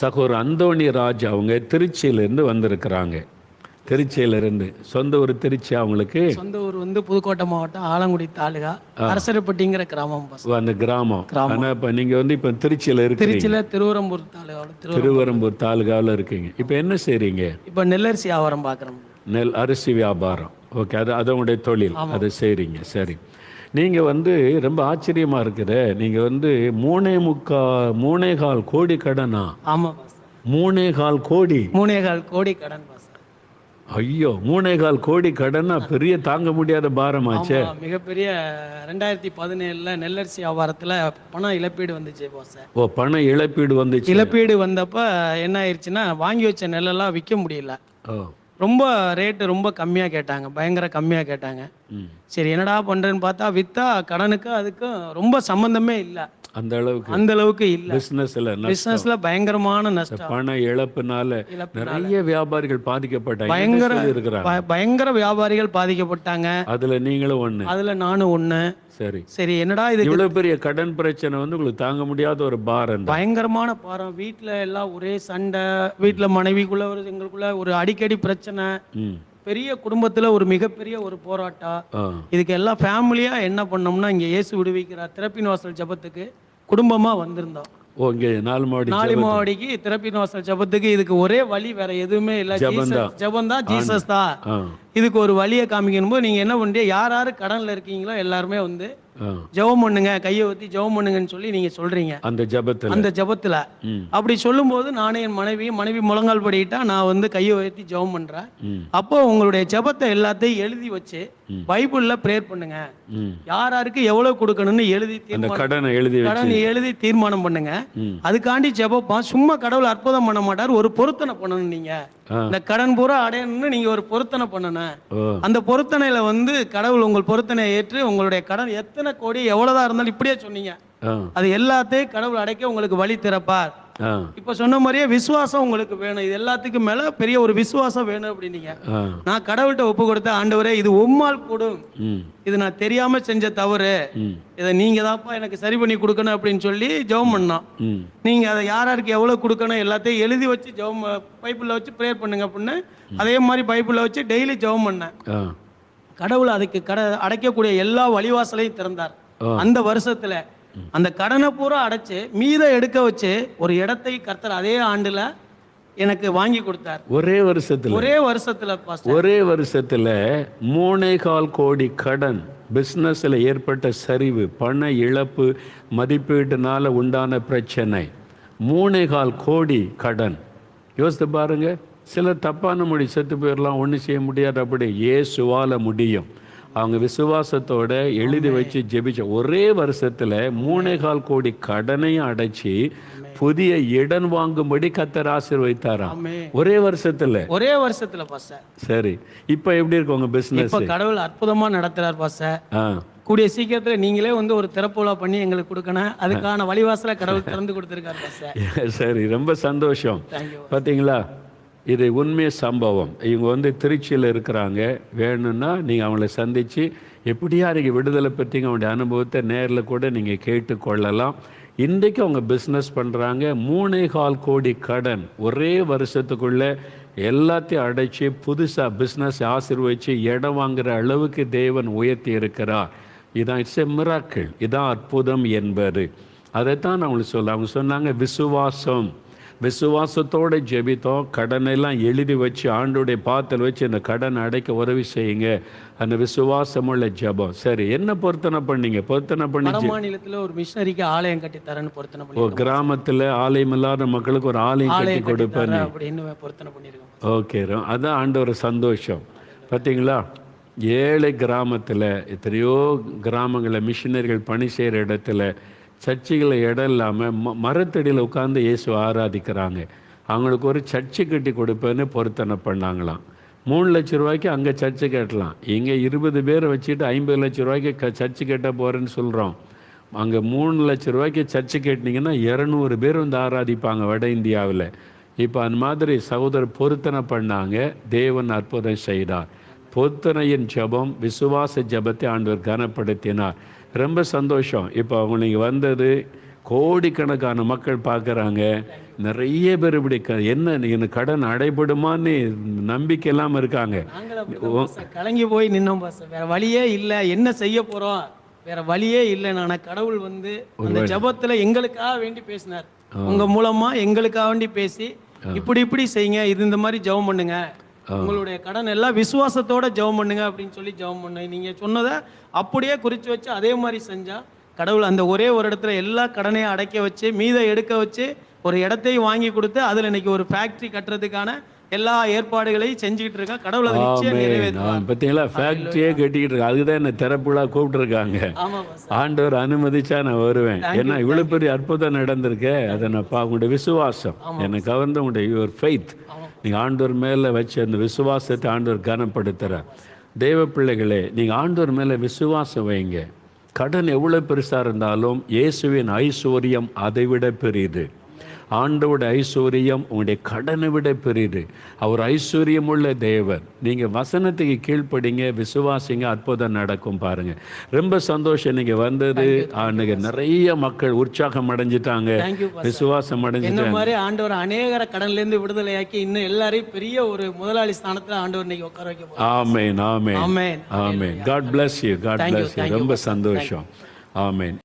சகோதரர் அந்தோணி ராஜ் அவங்க திருச்சியிலேருந்து வந்திருக்கிறாங்க. திருச்சியிலேருந்து. சொந்த ஊர் திருச்சி அவங்களுக்கு? சொந்த ஊர் வந்து புதுக்கோட்டை மாவட்டம் ஆலங்குடி தாலுகா அரசரப்பட்டிங்கிற கிராமம் அந்த கிராமம். ஆனால் இப்போ நீங்கள் வந்து இப்போ திருச்சியில் இருக்கிறீங்க திருச்சியில் திருவரம்பூர் தாலுகாவில் திரு திருவரம்பூர் தாலுகாவில் இருக்கீங்க. இப்போ என்ன செய்கிறீங்க இப்போ நெல்லரிசி வியாபாரம் பார்க்குறோம் நெல் அரிசி வியாபாரம். ஓகே அது அது உங்களுடைய தொழில். அதை செய்கிறீங்க சரி. நீங்கள் வந்து ரொம்ப ஆச்சரியமாக இருக்கிற நீங்கள் வந்து மூணே முக்கா மூணே கால் கோடி கடனா? ஆமாம் மூணே கால் கோடி? மூணே கால் கோடி கடன் ஐயோ மூணே கால் கோடி கடனா பெரிய தாங்க முடியாத பாரமாச்சே. ஆமா, மிகப்பெரிய ரெண்டாயிரத்தி பதினேழுல நெல்லரிசி வியாபாரத்தில் பணம் இழப்பீடு வந்துச்சு பாஸ் ஓ பண இழப்பீடு வந்துச்சு. இழப்பீடு வந்தப்ப என்ன ஆயிடுச்சுன்னா வாங்கி வச்ச நெல்லெல்லாம் விற்க முடியல. ஓ. ரொம்ப ரேட்டு ரொம்ப கம்மியாக கேட்டாங்க பயங்கர கம்மியாக கேட்டாங்க. சரி என்னடா பண்ணுறேன்னு பார்த்தா விற்றா கடனுக்கு அதுக்கும் ரொம்ப சம்மந்தமே இல்லை. அந்த அளவுக்கு அந்த அளவுக்கு இல்லை. பிஸ்னஸில் பிஸ்னஸ்ல பயங்கரமான நஷ்டம். பண இழப்புனால. நிறைய வியாபாரிகள் பாதிக்கப்பட்டாங்க. பயங்கர இருக்கிறாங்க? பயங்கர வியாபாரிகள் பாதிக்கப்பட்டாங்க. அதுல நீங்களும் ஒண்ணு. அதுல நானும் ஒண்ணு. சரி. சரி என்னடா இது? இவ்வளவு பெரிய கடன் பிரச்சனை வந்து உங்களுக்கு தாங்க முடியாத ஒரு பாரம் பயங்கரமான பாரம். வீட்ல எல்லாம் ஒரே சண்டை. வீட்ல மனைவிக்குள்ள ஒரு எங்களுக்குள்ள ஒரு அடிக்கடி பிரச்சனை. பெரிய குடும்பத்துல ஒரு மிகப்பெரிய ஒரு போராட்டம் இதுக்கு எல்லாம் ஃபேமிலியா என்ன பண்ணோம்னா இங்க இயேசு விடுவிக்கிறார் திறப்பின் வாசல் ஜெபத்துக்கு குடும்பமா வந்திருந்தோம். ஓ இங்க நாலு மாடி நாலு மாவடிக்கு திறப்பின் வாசல் ஜெபத்துக்கு இதுக்கு ஒரே வழி வேற எதுவுமே இல்ல. ஜபம் தான். ஜீசஸ் தான். இதுக்கு ஒரு வழியை காமிக்கணும் போது நீங்க என்ன பண்ணுறீங்க யார் யார் கடன்ல இருக்கீங்களோ எல்லாருமே வந்து ஜெபம் பண்ணுங்க கையை ஊத்தி ஜெபம் பண்ணுங்கன்னு சொல்லி நீங்க சொல்றீங்க. அந்த ஜபத்துல. அந்த ஜெபத்துல. அப்படி சொல்லும்போது நானே என் மனைவி மனைவி முழங்கால் படிக்கிட்டா நான் வந்து கையை உயர்த்தி ஜெபம் பண்றேன். அப்போ உங்களுடைய ஜெபத்தை எல்லாத்தையும் எழுதி வச்சு பைபிள்ல ப்ரேயர் பண்ணுங்க. யார் யாருக்கு எவ்வளவு கொடுக்கணும்னு எழுதி கடனை எழுதி கடன் எழுதி தீர்மானம் பண்ணுங்க. அதுக்காண்டி ஜெபப்பான் சும்மா கடவுள் அற்புதம் பண்ண மாட்டார். ஒரு பொருத்தனை பண்ணணும் நீங்க. இந்த கடன் பூரா அடையணும்னு நீங்க ஒரு பொருத்தனை பண்ணணும். அந்த பொருத்தனையில வந்து கடவுள் உங்கள் பொருத்தனையை ஏற்று உங்களுடைய கடன் எத்தனை கோடி எவ்வளவுதான் இருந்தாலும் இப்படியே சொன்னீங்க. அது எல்லாத்தையும் கடவுள் அடைக்க உங்களுக்கு வழி திறப்பார். இப்ப சொன்ன மாதிரியே விசுவாசம் உங்களுக்கு வேணும். இது எல்லாத்துக்கும் மேல பெரிய ஒரு விசுவாசம் வேணும் அப்படின்னீங்க. நான் கடவுள்கிட்ட ஒப்பு கொடுத்த ஆண்டவரே இது உம்மால் கூடும். இது நான் தெரியாம செஞ்ச தவறு. இதை நீங்க தான்ப்பா எனக்கு சரி பண்ணி கொடுக்கணும் அப்படின்னு சொல்லி ஜெபம் பண்ணோம் நீங்க அதை யார் யாருக்கு எவ்வளவு கொடுக்கணும் எல்லாத்தையும் எழுதி வச்சு ஜெபம் பைபிள்ல வச்சு ப்ரேயர் பண்ணுங்க அப்படின்னு அதே மாதிரி பைபிள்ல வச்சு டெய்லி ஜெபம் பண்ணேன். கடவுள் அதுக்கு கட அடைக்கக்கூடிய எல்லா வழிவாசலையும் திறந்தார். அந்த வருஷத்துல அந்த கடனை பூரா அடைச்சு மீத எடுக்க வச்சு ஒரு இடத்தை கர்த்தர் அதே ஆண்டுல எனக்கு வாங்கி கொடுத்தார். ஒரே வருஷத்துல. ஒரே வருஷத்துல ஒரே வருஷத்துல மூணே கால் கோடி கடன் பிஸ்னஸில் ஏற்பட்ட சரிவு பண இழப்பு மதிப்பீடுனால உண்டான பிரச்சனை. மூணே கால் கோடி கடன். யோசித்து பாருங்க சிலர் தப்பான மொழி செத்து போயிடலாம் ஒன்றும் செய்ய முடியாது அப்படி. இயேசுவால முடியும். அவங்க விசுவாசத்தோட எழுதி வச்சு ஜெபிச்ச ஒரே வருஷத்துல மூணே கால் கோடி கடனையும் அடைச்சி புதிய இடம் வாங்கும்படி கத்தர் ஆசீர்வதித்தாராம் ஆமே ஒரே வருஷத்துல. ஒரே வருஷத்துல பாஸ்டர். சரி. இப்போ எப்படி இருக்கு உங்க பிசினஸ் கடவுள் அற்புதமா நடத்துறார் ஆ. கூடிய சீக்கிரத்துல நீங்களே வந்து ஒரு திறப்புலா பண்ணி எங்களுக்கு கொடுக்கணும். அதுக்கான வழிவாசலை கடவுள் திறந்து கொடுத்திருக்காரு சரி ரொம்ப சந்தோஷம். தேங்க்யூ பார்த்தீங்களா இது உண்மை சம்பவம். இவங்க வந்து திருச்சியில் இருக்கிறாங்க. வேணும்னா நீங்கள் அவங்கள சந்தித்து எப்படியா நீங்கள் விடுதலை பற்றிங்க அவங்களுடைய அனுபவத்தை நேரில் கூட நீங்கள் கேட்டுக்கொள்ளலாம் இன்றைக்கு அவங்க பிஸ்னஸ் பண்ணுறாங்க மூணே கால் கோடி கடன். ஒரே வருஷத்துக்குள்ளே எல்லாத்தையும் அடைச்சி புதுசாக பிஸ்னஸ் ஆசீர்வதிச்சு இடம் வாங்குற அளவுக்கு தேவன் உயர்த்தி இருக்கிறார். இதான் இட்ஸ் எ மிராக்கிள் இதான் அற்புதம் என்பது. அதைத்தான் அவங்களுக்கு சொல்ல அவங்க சொன்னாங்க விசுவாசம். விசுவாசத்தோட ஜெபித்தோம். கடனெல்லாம் எழுதி வச்சு ஆண்டுடைய பாத்தில் வச்சு இந்த கடன் அடைக்க உதவி செய்யுங்க. அந்த விசுவாசமுள்ள ஜெபம். சரி என்ன பொருத்தனை பண்ணீங்க? பொருத்தனை பண்ணி மாநிலத்துல ஒரு மிஷனரிக்கு ஆலயம் கட்டி தரேன்னு பொருத்தனை ஓ பண்ணி கிராமத்தில் ஆலயம் இல்லாத மக்களுக்கு ஒரு ஆலயம் கட்டி கொடுப்பேன் அப்படின்னு பொருத்தனை பண்ணியிருக்கோம் ஓகே அதான் ஆண்டவர் சந்தோஷம். பார்த்தீங்களா ஏழை கிராமத்தில் எத்தனையோ கிராமங்களில் மிஷினரிகள் பணி செய்கிற இடத்துல சர்ச்சுகளை இடம் இல்லாமல் ம மரத்தடியில் உட்காந்து இயேசு ஆராதிக்கிறாங்க. அவங்களுக்கு ஒரு சர்ச்சு கட்டி கொடுப்பேன்னு பொருத்தனை பண்ணாங்களாம். மூணு லட்ச ரூபாய்க்கு அங்கே சர்ச்சு கட்டலாம். இங்கே இருபது பேரை வச்சுட்டு ஐம்பது லட்ச ரூபாய்க்கு க சர்ச்சு கட்ட போகிறேன்னு சொல்கிறோம் அங்கே மூணு லட்ச ரூபாய்க்கு சர்ச்சு கேட்டிங்கன்னா இரநூறு பேர் வந்து ஆராதிப்பாங்க வட இந்தியாவில். இப்போ அந்த மாதிரி சகோதரர் பொருத்தனை பண்ணாங்க. தேவன் அற்புதம் செய்தார். பொருத்தனையின் ஜெபம் விசுவாச ஜெபத்தை ஆண்டவர் கனப்படுத்தினார். ரொம்ப சந்தோஷம். இப்போ அவங்க நீங்கள் வந்தது கோடிக்கணக்கான மக்கள் பார்க்குறாங்க. நிறைய பேர் இப்படி என்ன எனக்கு கடன் அடைபடுமான்னு நம்பிக்கை இல்லாமல் இருக்காங்க. கலங்கி போய் நின்னோம் வேற வழியே இல்லை. என்ன செய்ய போறோம்? வேற வழியே இல்லை. நான் கடவுள் வந்து அந்த ஜெபத்துல எங்களுக்காக வேண்டி பேசினார். உங்க மூலமா எங்களுக்காக வேண்டி பேசி இப்படி இப்படி செய்யுங்க. இது இந்த மாதிரி ஜெபம் பண்ணுங்க. உங்களுடைய கடன் எல்லாம் விசுவாசத்தோட ஜெபம் பண்ணுங்க அப்படின்னு சொல்லி ஜெபம் பண்ணு நீங்க சொன்னதை அப்படியே குறிச்சு வச்சு அதே மாதிரி செஞ்சா கடவுள் அந்த ஒரே ஒரு இடத்துல எல்லா கடனையும் அடைக்க வச்சு மீதை எடுக்க வச்சு ஒரு இடத்தையும் வாங்கி கொடுத்து அதுல இன்னைக்கு ஒரு ஃபேக்டரி கட்டுறதுக்கான எல்லா ஏற்பாடுகளையும் செஞ்சுக்கிட்டு இருக்கா. கடவுள் அதை நிச்சயம். நிறைவேற்றுவார். பார்த்தீங்களா? ஃபேக்ட்ரியே கட்டிக்கிட்டு இருக்கு. அதுக்கு தான் என்ன திறப்புலா கூப்பிட்டுருக்காங்க. ஆமா பாஸ்டர் ஆண்டவர் அனுமதிச்சா நான் வருவேன். ஏன்னா இவ்வளவு பெரிய அற்புதம் நடந்திருக்கே. அதை நான் உங்களுடைய விசுவாசம். என்னை கவர்ந்த உங்களுடைய யுவர் ஃபெய்த் நீங்கள் ஆண்டவர் மேலே வச்சு அந்த விசுவாசத்தை ஆண்டவர் கனப்படுத்துகிற தெய்வ பிள்ளைகளே நீங்கள் ஆண்டவர் மேலே விசுவாசம் வைங்க. கடன் எவ்வளோ பெருசாக இருந்தாலும் இயேசுவின் ஐஸ்வர்யம் அதைவிட பெரியது. ஆண்டவோட ஐஸ்வர்யம் உங்களுடைய கடனை விட பெரியது. அவர் ஐஸ்வர்யம் உள்ள தேவர். நீங்க வசனத்துக்கு கீழ்ப்படிங்க விசுவாசிங்க அற்புதம் நடக்கும் பாருங்க. ரொம்ப சந்தோஷம் நீங்க வந்தது. அன்னைக்கு நிறைய மக்கள் உற்சாகம் அடைஞ்சிட்டாங்க. விசுவாசம் அடைஞ்சிட்டாங்க. மாதிரி ஆண்டவர் அநேகர கடன்ல இருந்து விடுதலையாக்கி இன்னும் எல்லாரையும் பெரிய ஒரு முதலாளி ஸ்தானத்துல ஆண்டவர் இன்னைக்கு உட்கார வைக்க amen amen. Amen. Amen. God bless you God bless you ரொம்ப. சந்தோஷம். ஆமென்.